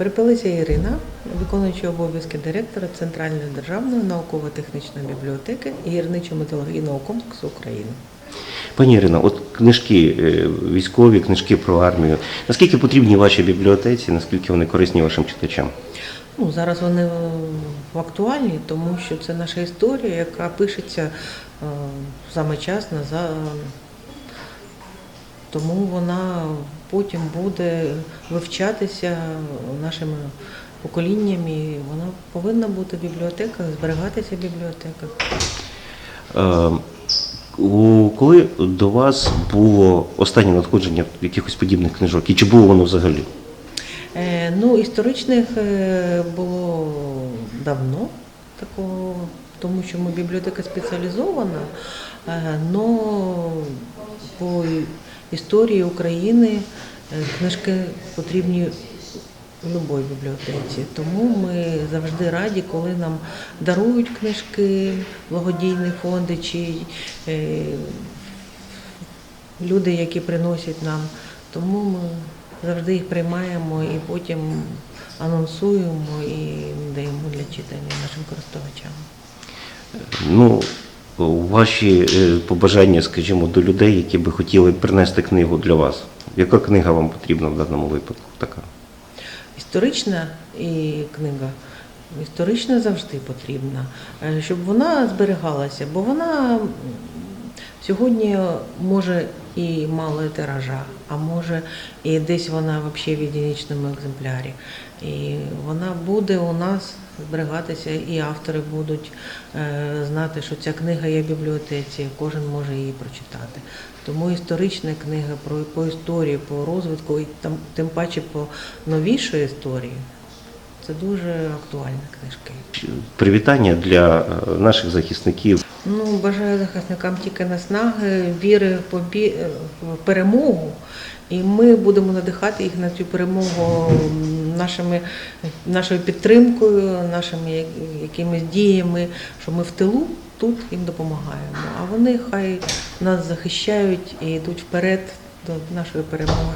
Перепелиця Ірина, виконуюча обов'язки директора Центральної державної науково-технічної бібліотеки гірничо-металургійного комплексу України. Пані Ірина, от книжки е, військові, книжки про армію. Наскільки потрібні вашій бібліотеці, наскільки вони корисні вашим читачам? Ну, зараз вони актуальні, тому що це наша історія, яка пишеться е, саме часно, за... тому вона потім буде вивчатися нашими поколіннями. Вона повинна бути в бібліотеках, зберігатися в бібліотеках. Е, Коли до вас було останнє надходження якихось подібних книжок, і чи було воно взагалі? Е, Ну, історичних е, було давно такого, тому що ми бібліотека спеціалізована, але по історії України е, книжки потрібні в будь-якій бібліотеці. Тому ми завжди раді, коли нам дарують книжки, благодійні фонди чи е, люди, які приносять нам. Тому ми завжди їх приймаємо і потім анонсуємо і даємо для читання нашим користувачам. Ну, ваші е, побажання, скажімо, до людей, які би хотіли принести книгу для вас. Яка книга вам потрібна в даному випадку? Така? Історична і книга. Історична завжди потрібна, е, щоб вона зберігалася, бо вона сьогодні може і мало тиража, а може і десь вона взагалі в єдиничному екземплярі. І вона буде у нас зберігатися, і автори будуть е, знати, що ця книга є в бібліотеці, кожен може її прочитати. Тому історична книга про по історії, по розвитку, і там тим паче по новішої історії. Це дуже актуальні книжки. Привітання для е, наших захисників. Ну, бажаю захисникам тільки наснаги, віри в побі... в перемогу. І ми будемо надихати їх на цю перемогу нашими, нашою підтримкою, нашими якимись діями, що ми в тилу тут їм допомагаємо. А вони хай нас захищають і йдуть вперед до нашої перемоги.